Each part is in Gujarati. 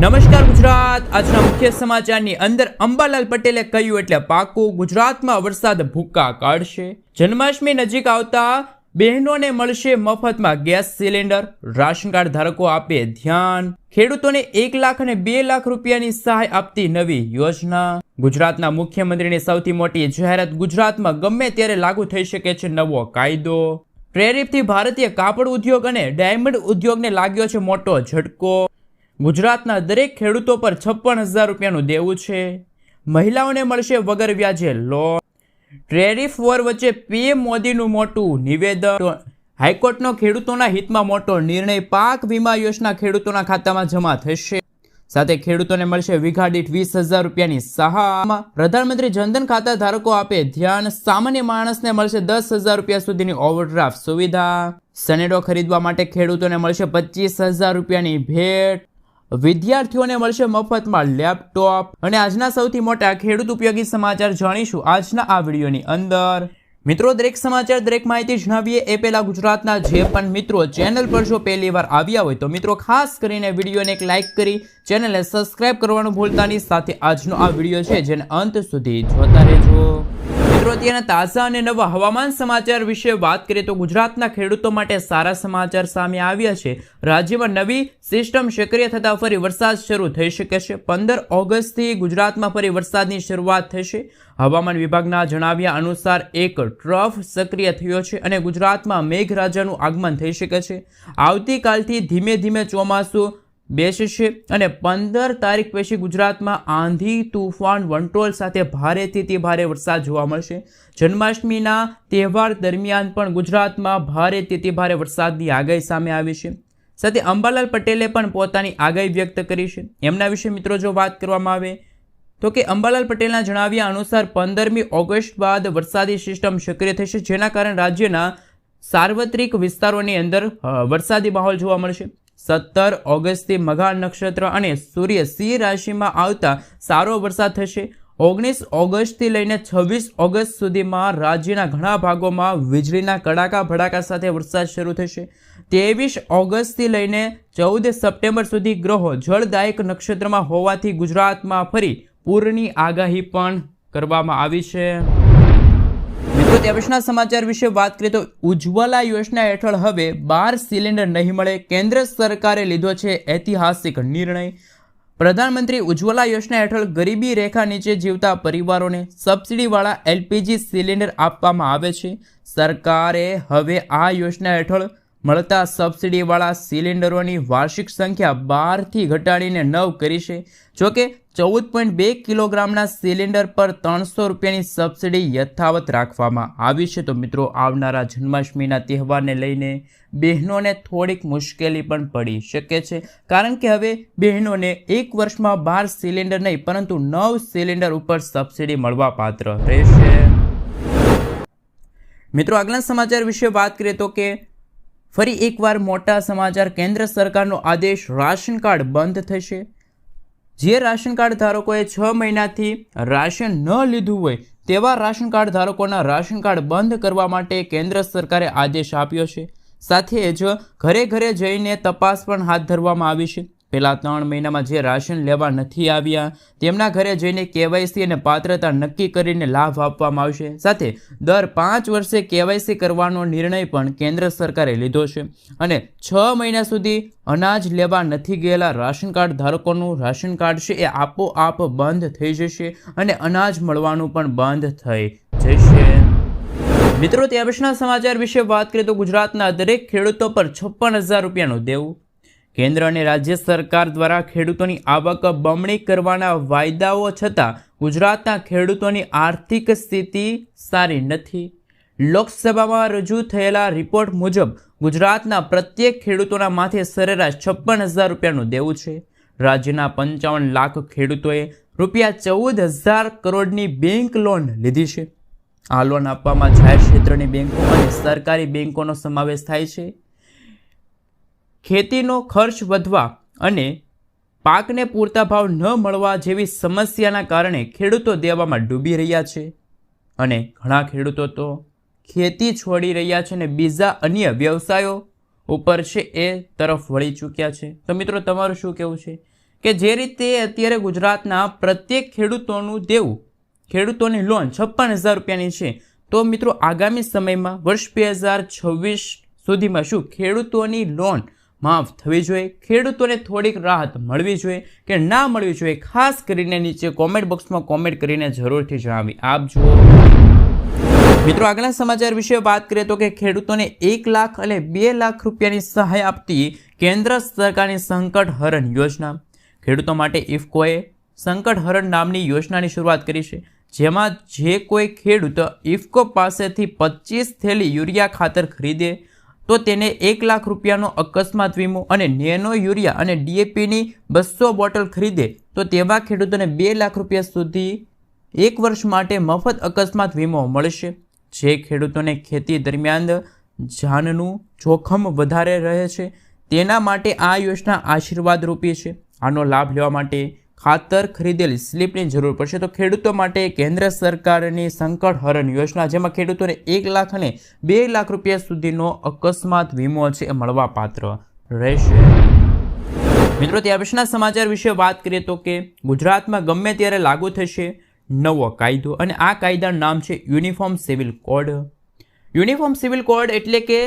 નમસ્કાર ગુજરાત. આજના મુખ્ય સમાચારની અંદર અંબાલાલ પટેલે કહ્યું એટલે પાકું ગુજરાતમાં વરસાદ ભૂક્કા કાઢશે. જન્માષ્ટમી નજીક આવતા બહેનોને મળશે મફતમાં ગેસ સિલિન્ડર. રાશન કાર્ડ ધારકો આપે ધ્યાન. ખેડૂતોને એક લાખ અને બે લાખ રૂપિયાની સહાય આપતી નવી યોજના. ગુજરાતના મુખ્યમંત્રીની સૌથી મોટી જાહેરાત ગુજરાતમાં ગમે ત્યારે લાગુ થઈ શકે છે નવો કાયદો. પ્રેરિતથી ભારતીય કાપડ ઉદ્યોગ અને ડાયમંડ ઉદ્યોગને લાગ્યો છે મોટો ઝટકો. ગુજરાતના દરેક ખેડૂતો પર છપ્પન હજાર રૂપિયાનું દેવું છે. મહિલાઓને મળશે વગર વ્યાજે લોન. ટેરિફ વોર વચ્ચે પીએમ મોદીનું મોટું નિવેદન. હાઈકોર્ટનો ખેડૂતોના હિતમાં મોટો નિર્ણય પાક વીમા યોજના ખેડૂતોના ખાતામાં જમા થશે. સાથે ખેડૂતોને મળશે વીઘા દીઠ વીસ હજાર રૂપિયાની સહાય. પ્રધાનમંત્રી જનધન ખાતા ધારકો આપે ધ્યાન. સામાન્ય માણસને મળશે દસ હજાર રૂપિયા સુધીની ઓવરડ્રાફ્ટ સુવિધા. સનેડો ખરીદવા માટે ખેડૂતોને મળશે પચીસ હજાર રૂપિયાની ભેટ. વિદ્યાર્થીઓને મળશે મફતમાં લેપટોપ. અને આજના સૌથી મોટા ખેડૂત ઉપયોગી સમાચાર જાણીશું આજના આ વિડીયોની અંદર. મિત્રો, દરેક સમાચાર, દરેક માહિતી જણાવીએ એ પહેલા ગુજરાતના જે પણ મિત્રો ચેનલ પર જો પહેલી વાર આવ્યા હોય તો મિત્રો, ખાસ કરીને વિડીયોને એક લાઇક કરી ચેનલને સબસ્ક્રાઇબ કરવાનું ભૂલતાની સાથે આજનો આ વીડિયો છે, જેને અંત સુધી જોતા રહેજો. મિત્રો તાજા અને નવા હવામાન સમાચાર વિશે વાત કરીએ તો ગુજરાતના ખેડૂતો માટે સારા સમાચાર સામે આવ્યા છે. રાજ્યમાં નવી સિસ્ટમ સક્રિય થતાં ફરી વરસાદ શરૂ થઈ શકે છે. પંદર ઓગસ્ટથી ગુજરાતમાં ફરી વરસાદની શરૂઆત થશે હવામાન વિભાગના જણાવ્યા અનુસાર એક ટ્રફ સક્રિય થયો છે અને ગુજરાતમાં મેઘરાજાનું આગમન થઈ શકે છે. આવતીકાલથી ધીમે ધીમે ચોમાસું બેસશે અને પંદર તારીખ પછી ગુજરાતમાં આંધી, તુફાન, વંટોળ સાથે ભારેથી તે ભારે વરસાદ જોવા મળશે. જન્માષ્ટમીના તહેવાર દરમિયાન પણ ગુજરાતમાં ભારેથી તે ભારે વરસાદની આગાહી સામે આવી છે. સાથે અંબાલાલ પટેલે પણ પોતાની આગાહી વ્યક્ત કરી છે. એમના વિશે મિત્રો જો વાત કરવામાં આવે, તો કે અંબાલાલ પટેલના જણાવ્યા અનુસાર પંદરમી ઓગસ્ટ બાદ વરસાદી સિસ્ટમ સક્રિય થશે, જેના કારણે રાજ્યના સાર્વત્રિક વિસ્તારોની અંદર વરસાદી માહોલ જોવા મળશે. સત્તર ઓગસ્ટથી મઘા નક્ષત્ર અને સૂર્ય સિંહ રાશિમાં આવતા સારો વરસાદ થશે. ઓગણીસ ઓગસ્ટથી લઈને છવ્વીસ ઓગસ્ટ સુધીમાં રાજ્યના ઘણા ભાગોમાં વીજળીના કડાકા ભડાકા સાથે વરસાદ શરૂ થશે. ત્રેવીસ ઓગસ્ટથી લઈને ચૌદ સપ્ટેમ્બર સુધી ગ્રહો જળદાયક નક્ષત્રમાં હોવાથી ગુજરાતમાં ફરી પૂરની આગાહી પણ કરવામાં આવી છે. મિત્રો દેશના સમાચાર વિશે વાત કરીએ તો ઉજ્જવલા યોજના હેઠળ હવે બાર સિલિન્ડર નહીં મળે. કેન્દ્ર સરકારે લીધો છે ઐતિહાસિક નિર્ણય. પ્રધાનમંત્રી ઉજ્જવલા યોજના હેઠળ ગરીબી રેખા નીચે જીવતા પરિવારોને સબસિડીવાળા એલપીજી સિલિન્ડર આપવામાં આવે છે. સરકારે હવે આ યોજના હેઠળ મળતા સબસિડીવાળા સિલિન્ડરોની વાર્ષિક સંખ્યા બારથી ઘટાડીને નવ કરી છે. જોકે ચૌદ પોઈન્ટ બે કિલોગ્રામના સિલિન્ડર પર ત્રણસો રૂપિયાની સબસિડી યથાવત રાખવામાં આવી છે. તો મિત્રો, આવનારા જન્માષ્ટમીના તહેવારને લઈને બહેનોને થોડીક મુશ્કેલી પણ પડી શકે છે. કારણ કે હવે બહેનોને એક વર્ષમાં બાર સિલિન્ડર નહીં, પરંતુ નવ સિલિન્ડર ઉપર સબસિડી મળવા પાત્ર રહેશે. મિત્રો, આગલા સમાચાર વિશે વાત કરીએ તો કે ફરી એકવાર મોટા સમાચાર કેન્દ્ર સરકારનો આદેશ રાશન કાર્ડ બંધ થશે. જે રાશન કાર્ડ ધારકોએ છ મહિનાથી રાશન ન લીધું હોય, તેવા રાશન કાર્ડ ધારકોના રાશન કાર્ડ બંધ કરવા માટે કેન્દ્ર સરકારે આદેશ આપ્યો છે. સાથે જ ઘરે ઘરે જઈને તપાસ પણ હાથ ધરવામાં આવી છે. પહેલા ત્રણ મહિનામાં જે રાશન લેવા નથી આવ્યા, તેમના ઘરે જઈને કેવાયસી અને પાત્રતા નક્કી કરીને લાભ આપવામાં આવશે. સાથે દર પાંચ વર્ષે કેવાયસી કરવાનો નિર્ણય પણ કેન્દ્ર સરકારે લીધો છે. અને છ મહિના સુધી અનાજ લેવા નથી ગયેલા રાશન કાર્ડ ધારકોનું રાશન કાર્ડ છે એ આપોઆપ બંધ થઈ જશે અને અનાજ મળવાનું પણ બંધ થઈ જશે. મિત્રો, તે પછીના સમાચાર વિશે વાત કરીએ તો ગુજરાતના દરેક ખેડૂતો પર છપ્પન હજાર રૂપિયાનું દેવું કેન્દ્ર અને રાજ્ય સરકાર દ્વારા ખેડૂતોની આવક બમણી કરવાના વાયદાઓ છતાં ગુજરાતના ખેડૂતોની આર્થિક સ્થિતિ સારી નથી. લોકસભામાં રજૂ થયેલા રિપોર્ટ મુજબ ગુજરાતના પ્રત્યેક ખેડૂતોના માથે સરેરાશ છપ્પન હજાર રૂપિયાનું દેવું છે. રાજ્યના પંચાવન લાખ ખેડૂતોએ રૂપિયા ચૌદ હજાર કરોડની બેંક લોન લીધી છે. આ લોન આપવામાં જાહેર ક્ષેત્રની બેંકો અને સરકારી બેંકોનો સમાવેશ થાય છે. ખેતીનો ખર્ચ વધવા અને પાકને પૂરતા ભાવ ન મળવા જેવી સમસ્યાના કારણે ખેડૂતો દેવામાં ડૂબી રહ્યા છે. અને ઘણા ખેડૂતો તો ખેતી છોડી રહ્યા છે અને બીજા અન્ય વ્યવસાયો ઉપર છે એ તરફ વળી ચૂક્યા છે. તો મિત્રો, તમારું શું કહેવું છે? કે જે રીતે અત્યારે ગુજરાતના પ્રત્યેક ખેડૂતોનું દેવું, ખેડૂતોની લોન છપ્પન હજાર રૂપિયાની છે, તો મિત્રો આગામી સમયમાં વર્ષ બે હજાર છવ્વીસ સુધીમાં શું ખેડૂતોની લોન માફ થવી જોઈએ. ખેડૂતોને થોડીક રાહત મળવી જોઈએ કે ના મળવી જોઈએ, ખાસ કરીને નીચે કોમેન્ટ બોક્સમાં કોમેન્ટ કરીને જરૂરથી જણાવી. આપજો મિત્રો, આગલા સમાચાર વિશે વાત કરીએ તો કે ખેડૂતોને એક લાખ અને બે લાખ રૂપિયાની સહાય આપતી કેન્દ્ર સરકારની સંકટ હરણ યોજના. ખેડૂતો માટે ઇફકોએ સંકટ હરણ નામની યોજનાની શરૂઆત કરી છે, જેમાં જે કોઈ ખેડૂત ઇફકો પાસેથી પચીસ થેલી યુરિયા ખાતર ખરીદે તો તેને એક લાખ રૂપિયાનો અકસ્માત વીમો અને નેનો યુરિયા અને ડીએપીની બસો બોટલ ખરીદે. તો તેવા ખેડૂતોને બે લાખ રૂપિયા સુધી એક વર્ષ માટે મફત અકસ્માત વીમો મળશે. જે ખેડૂતોને ખેતી દરમિયાન જાનનું જોખમ વધારે રહે છે. તેના માટે આ યોજના આશીર્વાદરૂપી છે. આનો લાભ લેવા માટે ખાતર ખરીદેલી સ્લીપની જરૂર પડશે. તો ખેડૂતો માટે કેન્દ્ર સરકારની સંકટ હરણ યોજના, જેમાં ખેડૂતોને એક લાખ અને બે લાખ રૂપિયા સુધીનો અકસ્માત વીમો છે એ મળવાપાત્ર રહેશે. મિત્રો ત્યાર પછીના સમાચાર વિશે વાત કરીએ તો કે ગુજરાતમાં ગમે ત્યારે લાગુ થશે નવો કાયદો, અને આ કાયદાનું નામ છે uniform civil code. Uniform civil code એટલે કે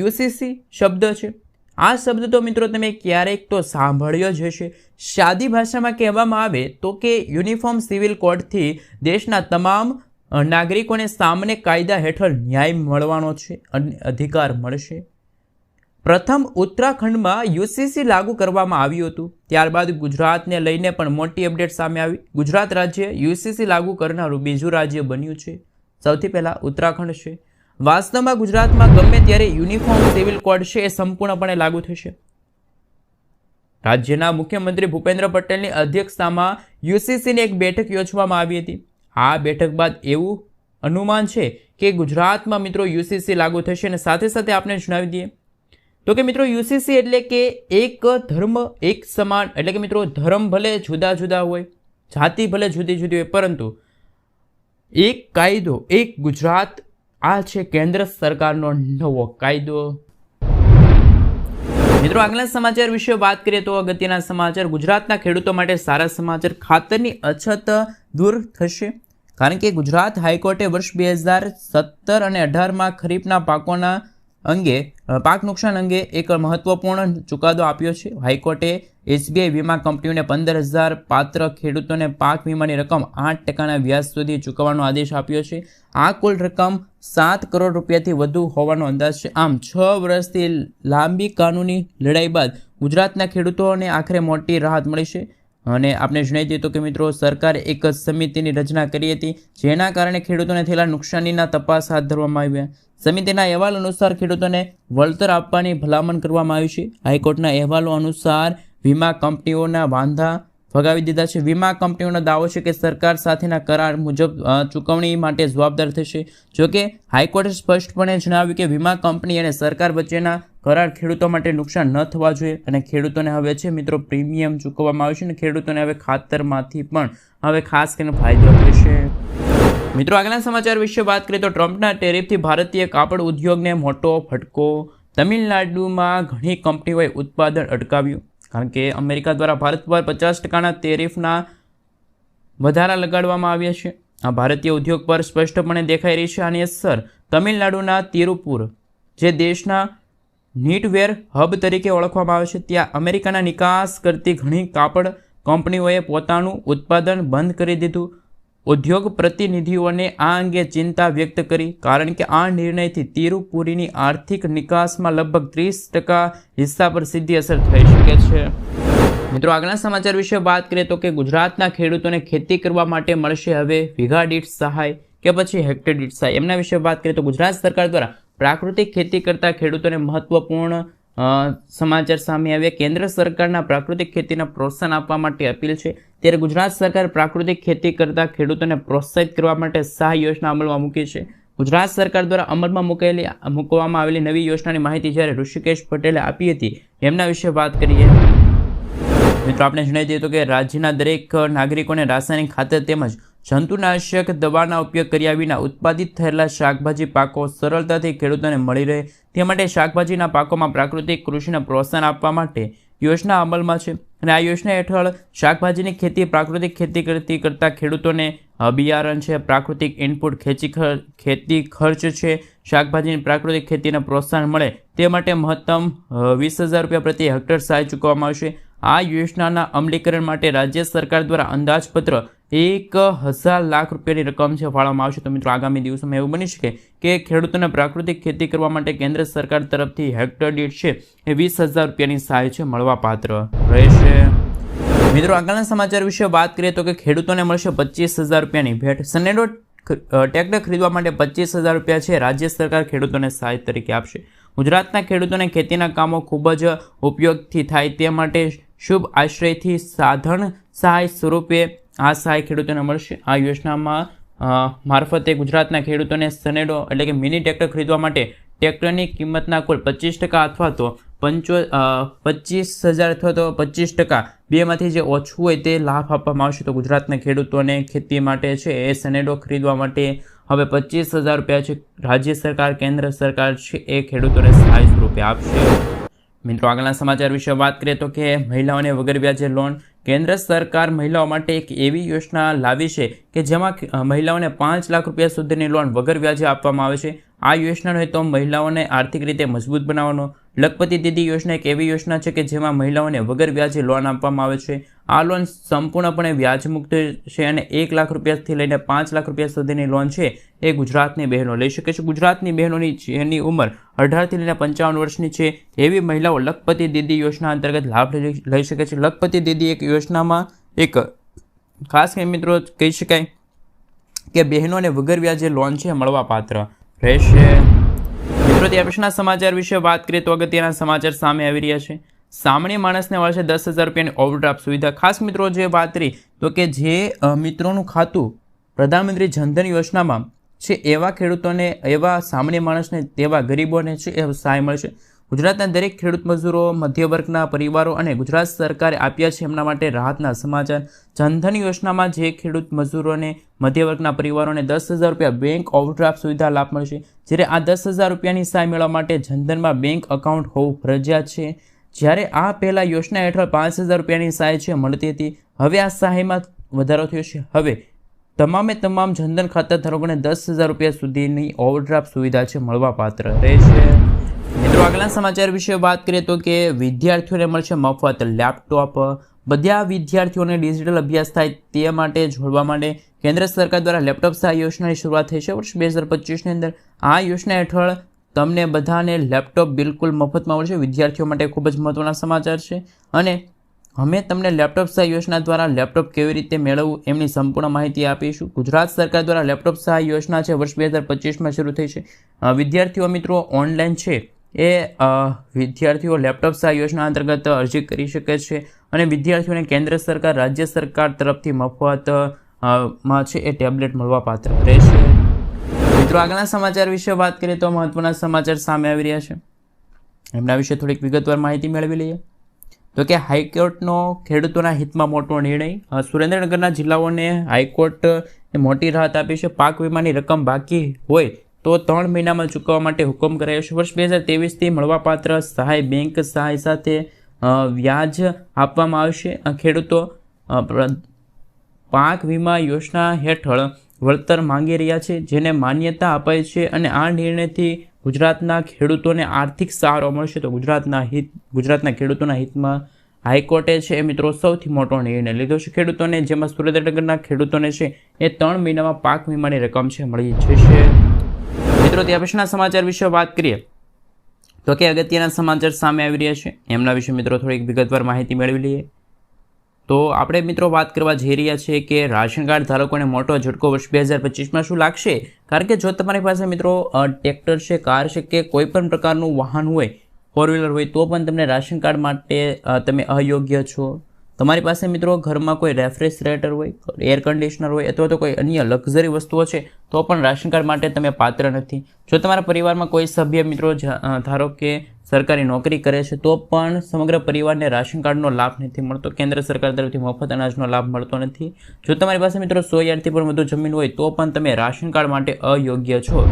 યુસીસી શબ્દ છે. આ શબ્દ તો મિત્રો તમે ક્યારેક તો સાંભળ્યો જ હશે. સાદી ભાષામાં કહેવામાં આવે તો કે યુનિફોર્મ સિવિલ કોડથી દેશના તમામ નાગરિકોને સામને કાયદા હેઠળ ન્યાય મળવાનો છે અને અધિકાર મળશે. પ્રથમ ઉત્તરાખંડમાં યુસીસી લાગુ કરવામાં આવ્યું હતું. ત્યારબાદ ગુજરાતને લઈને પણ મોટી અપડેટ સામે આવી. ગુજરાત રાજ્ય યુસીસી લાગુ કરનારું બીજું રાજ્ય બન્યું છે. સૌથી પહેલાં ઉત્તરાખંડ છે. વાસ્તવમાં ગુજરાતમાં ગમે ત્યારે યુનિફોર્મ સિવિલ કોડ છે એ સંપૂર્ણપણે લાગુ થશે. રાજ્યના મુખ્યમંત્રી ભૂપેન્દ્ર પટેલની અધ્યક્ષતામાં યુસીસીની એક બેઠક યોજવામાં આવી હતી. આ બેઠક બાદ એવું અનુમાન છે કે ગુજરાતમાં મિત્રો યુસીસી લાગુ થશે અને સાથે સાથે આપણે જણાવી દઈએ. તો કે મિત્રો યુસીસી એટલે કે એક ધર્મ એક સમાન, એટલે કે મિત્રો ધર્મ ભલે જુદા જુદા હોય, જાતિ ભલે જુદી જુદી હોય, પરંતુ એક કાયદો, એક ગુજરાત આ છે કેન્દ્ર સરકારનો નવો કાયદો. મિત્રો આગલા સમાચાર વિશે વાત કરીએ તો અગત્યના સમાચાર. ગુજરાતના ખેડૂતો માટે સારા સમાચાર. ખાતરની અછત દૂર થશે. કારણ કે ગુજરાત હાઈકોર્ટે વર્ષ બે હજાર સત્તર અને અઢારમાં ખરીફના પાકોના અંગે પાક નુકસાન અંગે એક મહત્વપૂર્ણ ચુકાદો આપ્યો છે. હાઈકોર્ટે એસબીઆઈ વીમા કંપનીઓને પંદર હજાર પાત્ર ખેડૂતોને પાક વીમાની રકમ આઠ ટકાના વ્યાજ સુધી ચૂકવવાનો આદેશ આપ્યો છે. આ કુલ રકમ સાત કરોડ રૂપિયાથી વધુ હોવાનો અંદાજ છે. આમ, છ વર્ષથી લાંબી કાનૂની લડાઈ બાદ ગુજરાતના ખેડૂતોને આખરે મોટી રાહત મળી છે. અને આપણે જણાવી દઈએ તો કે મિત્રો, સરકારે એક સમિતિની રચના કરી હતી, જેના કારણે ખેડૂતોને થયેલા નુકસાનીના તપાસ હાથ ધરવામાં આવ્યા. સમિતિના અહેવાલ અનુસાર ખેડૂતોને વળતર આપવાની ભલામણ કરવામાં આવી છે. હાઈકોર્ટના અહેવાલો અનુસાર વીમા કંપનીઓના વાંધા ફગાવી દીધા છે. વીમા કંપનીઓનો દાવો છે કે સરકાર સાથેના કરાર મુજબ ચૂકવણી માટે જવાબદાર થશે. જોકે હાઈકોર્ટે સ્પષ્ટપણે જણાવ્યું કે વીમા કંપની અને સરકાર વચ્ચેના કરાર ખેડૂતો માટે નુકસાન ન થવા જોઈએ અને ખેડૂતોને હવે છે મિત્રો પ્રીમિયમ ચૂકવવામાં આવશે અને ખેડૂતોને હવે ખાતરમાંથી પણ હવે ખાસ કરીને ફાયદો થશે. મિત્રો આગળના સમાચાર વિશે વાત કરીએ તો ટ્રમ્પના ટેરિફથી ભારતીય કાપડ ઉદ્યોગને મોટો ફટકો તમિલનાડુમાં ઘણી કંપનીઓએ ઉત્પાદન અટકાવ્યું. કારણ કે અમેરિકા દ્વારા ભારત પર પચાસ ટકાના ટેરિફના વધારા લગાડવામાં આવ્યા છે. આ ભારતીય ઉદ્યોગ પર સ્પષ્ટપણે દેખાઈ રહી છે આની અસર તમિલનાડુના તિરુપુર, જે દેશના નીટવેર હબ તરીકે ઓળખવામાં આવે છે. ત્યાં અમેરિકાના નિકાસ કરતી ઘણી કાપડ કંપનીઓએ પોતાનું ઉત્પાદન બંધ કરી દીધું. ઉદ્યોગ પ્રતિનિધિઓને આ અંગે ચિંતા વ્યક્ત કરી, કારણ કે આ નિર્ણયથી તિરુપુરીની આર્થિક નિકાસમાં લગભગ ત્રીસ ટકા હિસ્સા પર સીધી અસર થઈ શકે છે. મિત્રો, આગળના સમાચાર વિશે વાત કરીએ તો કે ગુજરાતના ખેડૂતોને ખેતી કરવા માટે મળશે હવે વીઘા દીઠ સહાય કે પછી હેક્ટર દીઠ સહાય? એમના વિશે વાત કરીએ તો ગુજરાત સરકાર દ્વારા પ્રાકૃતિક ખેતી કરતા ખેડૂતોને મહત્વપૂર્ણ સમાચાર સામે આવ્યા. કેન્દ્ર સરકારના પ્રાકૃતિક ખેતીને પ્રોત્સાહન આપવા માટે અપીલ છે. ત્યારે ગુજરાત સરકાર પ્રાકૃતિક ખેતી કરતા ખેડૂતોને પ્રોત્સાહિત કરવા માટે સહાય યોજના અમલમાં મૂકી છે. ગુજરાત સરકાર દ્વારા અમલમાં મૂકેલી મૂકવામાં આવેલી નવી યોજનાની માહિતી જ્યારે ઋષિકેશ પટેલે આપી હતી, એમના વિશે વાત કરીએ. મિત્રો, આપણે જણાવી દઈએ તો કે રાજ્યના દરેક નાગરિકોને રાસાયણિક ખાતર તેમજ જંતુનાશક દવાના ઉપયોગ કર્યા વિના ઉત્પાદિત થયેલા શાકભાજી પાકો સરળતાથી ખેડૂતોને મળી રહે. તે માટે શાકભાજીના પાકોમાં પ્રાકૃતિક કૃષિને પ્રોત્સાહન આપવા માટે યોજના અમલમાં છે અને આ યોજના હેઠળ શાકભાજીની ખેતી, પ્રાકૃતિક ખેતી કરતી કરતા ખેડૂતોને બિયારણ છે, પ્રાકૃતિક ઇનપુટ ખેતી ખેતી ખર્ચ છે, શાકભાજીની પ્રાકૃતિક ખેતીને પ્રોત્સાહન મળે તે માટે મહત્તમ વીસ હજાર રૂપિયા પ્રતિ હેક્ટર સહાય ચૂકવવામાં આવશે. આ યોજનાના અમલીકરણ માટે રાજ્ય સરકાર દ્વારા અંદાજપત્ર એક હજાર લાખ રૂપિયાની રકમ છે ફાળવવામાં આવશે. તો મિત્રો, આગામી દિવસોમાં એવું બની શકે કે ખેડૂતોને પ્રાકૃતિક ખેતી કરવા માટે કેન્દ્ર સરકાર તરફથી હેક્ટર દીઠ છે એ વીસ હજાર રૂપિયાની સહાય છે મળવાપાત્ર રહેશે. મિત્રો, આગળના સમાચાર વિશે વાત કરીએ તો કે ખેડૂતોને મળશે પચીસ હજાર રૂપિયાની ભેટ. સનેડો ટ્રેક્ટર ખરીદવા માટે પચીસ હજાર રૂપિયા છે રાજ્ય સરકાર ખેડૂતોને સહાય તરીકે આપશે. ગુજરાતના ખેડૂતોને ખેતીના કામો ખૂબ જ ઉપયોગથી થાય તે માટે શુભ આશ્રયથી સાધન સહાય સ્વરૂપે આ સહાય ખેડૂતોને મળશે. આ યોજનામાં મારફતે ગુજરાતના ખેડૂતોને સનેડો એટલે કે મિની ટ્રેક્ટર ખરીદવા માટે ટ્રેક્ટરની કિંમતના કુલ પચીસ ટકા અથવા તો પંચો પચીસ હજાર અથવા તો પચીસ ટકા બેમાંથી જે ઓછું હોય તે લાભ આપવામાં આવશે. તો ગુજરાતના ખેડૂતોને ખેતી માટે છે એ સનેડો ખરીદવા માટે હવે પચીસ હજાર રૂપિયા છે. રાજ્ય સરકાર, કેન્દ્ર સરકાર છે એ ખેડૂતોને સહાય સ્વરૂપે આપશે. મિત્રો, આગળના સમાચાર વિશે વાત કરીએ તો કે મહિલાઓને વગર વ્યાજે લોન કેન્દ્ર સરકાર મહિલાઓ માટે એક એવી યોજના લાવી છે કે જેમાં મહિલાઓને પાંચ લાખ રૂપિયા સુધીની લોન વગર વ્યાજે આપવામાં આવે છે. આ યોજનાનો હેતુ મહિલાઓને આર્થિક રીતે મજબૂત બનાવવાનો લખપતિ દીદી યોજના એક એવી યોજના છે કે જેમાં મહિલાઓને વગર વ્યાજે લોન આપવામાં આવે છે. આ લોન સંપૂર્ણપણે વ્યાજમુક્ત છે અને એક લાખ રૂપિયાથી લઈને પાંચ લાખ રૂપિયા સુધીની લોન છે. એ ગુજરાતની બહેનો લઈ શકે છે. ગુજરાતની બહેનોની જેની ઉંમર અઢારથી લઈને પંચાવન વર્ષની છે, એવી મહિલાઓ લખપતિ દીદી યોજના અંતર્ગત લાભ લઈ શકે છે. લખપતિ દીદી એક યોજનામાં એક ખાસ કરીને મિત્રો કહી શકાય કે બહેનોને વગર વ્યાજે લોન છે, મળવાપાત્ર રહેશે. મિત્રો ત્યાર સમાચાર વિશે વાત કરીએ તો અગત્યના સમાચાર સામે આવી રહ્યા છે. સામાન્ય માણસને વર્ષે દસ હજાર રૂપિયાની ઓવરડ્રાફ્ટ સુવિધા. ખાસ મિત્રો જે વાત કરી તો કે જે મિત્રોનું ખાતું પ્રધાનમંત્રી જનધન યોજનામાં છે, એવા ખેડૂતોને, એવા સામાન્ય માણસને, તેવા ગરીબોને છે, એ સહાય મળશે. ગુજરાતના દરેક ખેડૂત મજૂરો મધ્ય વર્ગના પરિવારો અને ગુજરાત સરકારે આપ્યા છે એમના માટે રાહતના સમાચાર. જનધન યોજનામાં જે ખેડૂત મજૂરોને મધ્યવર્ગના પરિવારોને દસ હજાર રૂપિયા બેંક ઓવરડ્રાફ્ટ સુવિધા લાભ મળશે, જ્યારે આ દસ હજાર રૂપિયાની સહાય મેળવવા માટે જનધનમાં બેંક એકાઉન્ટ હોવું ફરજિયાત છે. જ્યારે આ પહેલાં યોજના હેઠળ પાંચ હજાર રૂપિયાની સહાય છે, મળતી હતી. હવે આ સહાયમાં વધારો થયો છે. હવે તમામે તમામ જનધન ખાતા ધારકોને દસ હજાર રૂપિયા સુધીની ઓવરડ્રાફ્ટ સુવિધા છે, મળવાપાત્ર રહેશે. મિત્રો આગલા સમાચાર વિશે વાત કરીએ તો કે વિદ્યાર્થીઓને મળશે મફત લેપટોપ. બધા વિદ્યાર્થીઓને ડિજિટલ અભ્યાસ થાય તે માટે જોડવા માટે કેન્દ્ર સરકાર દ્વારા લેપટોપ સહાય યોજનાની શરૂઆત થઈ છે. વર્ષ બે હજાર પચીસની અંદર આ યોજના હેઠળ તમને બધાને લેપટોપ બિલકુલ મફતમાં મળશે. વિદ્યાર્થીઓ માટે ખૂબ જ મહત્ત્વના સમાચાર છે. અને અમે તમને લેપટોપ સહાય યોજના દ્વારા લેપટોપ કેવી રીતે મેળવવું એમની સંપૂર્ણ માહિતી આપીશું. ગુજરાત સરકાર દ્વારા લેપટોપ સહાય યોજના છે, વર્ષ બે હજાર પચીસમાં શરૂ થઈ છે. વિદ્યાર્થીઓ મિત્રો, ઓનલાઈન છે. એ વિદ્યાર્થીઓ લેપટોપ સહાય યોજના અંતર્ગત અરજી કરી શકે છે અને વિદ્યાર્થીઓને કેન્દ્ર સરકાર, રાજ્ય સરકાર તરફથી મફત છે એ ટેબ્લેટ મળવાપાત્ર રહેશે. મિત્રો, આગળના સમાચાર વિશે વાત કરીએ તો મહત્વના સમાચાર સામે આવી રહ્યા છે. એમના વિશે થોડીક વિગતવાર માહિતી મેળવી લઈએ. તો કે હાઈકોર્ટનો ખેડૂતોના હિતમાં મોટો નિર્ણય સુરેન્દ્રનગરના જિલ્લાઓને હાઈકોર્ટ મોટી રાહત આપી છે. પાક વીમાની રકમ બાકી હોય તો ત્રણ મહિનામાં ચૂકવવા માટે હુકમ કરાયો છે. વર્ષ બે હજાર તેવીસથી મળવાપાત્ર સહાય બેંક સહાય સાથે વ્યાજ આપવામાં આવશે. ખેડૂતો પાક વીમા યોજના હેઠળ વળતર માંગી રહ્યા છે, જેને માન્યતા અપાય છે અને આ નિર્ણયથી ગુજરાતના ખેડૂતોને આર્થિક સહારો મળશે. તો ગુજરાતના હિત, ગુજરાતના ખેડૂતોના હિતમાં હાઈકોર્ટે છે એ મિત્રો સૌથી મોટો નિર્ણય લીધો છે. ખેડૂતોને, જેમાં સુરેન્દ્રનગરના ખેડૂતોને છે એ ત્રણ મહિનામાં પાક વીમાની રકમ છે, મળી જશે. મિત્રો ત્યાં પછીના સમાચાર વિશે વાત કરીએ. તો કે અગત્યના સમાચાર સામે આવી રહ્યા છે. એમના વિશે મિત્રો થોડીક વિગતવાર માહિતી મેળવી લઈએ. તો આપણે મિત્રો વાત કરવા જઈ રહ્યા છીએ કે રાશન કાર્ડ ધારકોને મોટો ઝટકો વર્ષ બે હજાર પચીસમાં શું લાગશે? કારણ કે જો તમારી પાસે મિત્રો ટ્રેક્ટર છે, કાર છે કે કોઈ પણ પ્રકારનું વાહન હોય ફોર વ્હીલર હોય, તો પણ તમને રાશન કાર્ડ માટે તમે અયોગ્ય છો. તમારી પાસે મિત્રો ઘરમાં કોઈ રેફ્રિજરેટર હોય, એર કન્ડિશનર હોય અથવા તો કોઈ અન્ય લક્ઝરી વસ્તુઓ છે, તો પણ રાશન કાર્ડ માટે તમે પાત્ર નથી. જો તમારા પરિવારમાં કોઈ સભ્ય મિત્રો ધારો કે સરકારી નોકરી કરે છે, તો પણ સમગ્ર પરિવારને રાશન કાર્ડનો લાભ નથી મળતો. કેન્દ્ર સરકાર તરફથી મફત અનાજનો લાભ મળતો નથી. જો તમારી પાસે મિત્રો સો યાર્ડથી પણ વધુ જમીન હોય, તો પણ તમે રાશન કાર્ડ માટે અયોગ્ય છો.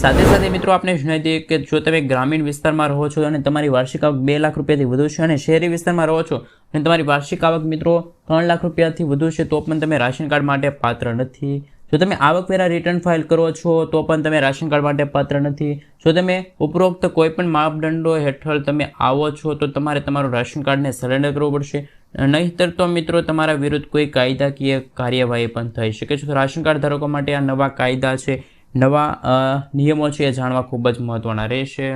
સાથે સાથે મિત્રો આપણે જણાવી દઈએ કે જો તમે ગ્રામીણ વિસ્તારમાં રહો છો અને તમારી વાર્ષિક આવક બે લાખ રૂપિયાથી વધુ છે અને શહેરી વિસ્તારમાં રહો છો અને તમારી વાર્ષિક આવક મિત્રો ત્રણ લાખ રૂપિયાથી વધુ છે, તો પણ તમે રાશન કાર્ડ માટે પાત્ર નથી. જો તમે આવકવેરા રિટર્ન ફાઇલ કરો છો, તો પણ તમે રાશન કાર્ડ માટે પાત્ર નથી. જો તમે ઉપરોક્ત કોઈપણ માપદંડો હેઠળ તમે આવો છો, તો તમારે તમારું રાશન કાર્ડને સરેન્ડર કરવું પડશે. નહીંતર તો મિત્રો તમારા વિરુદ્ધ કોઈ કાયદાકીય કાર્યવાહી પણ થઈ શકે છે. રાશન કાર્ડ ધારકો માટે આ નવા કાયદા છે. નવા નિયમો છે એ જાણવા ખૂબ જ મહત્ત્વના રહેશે.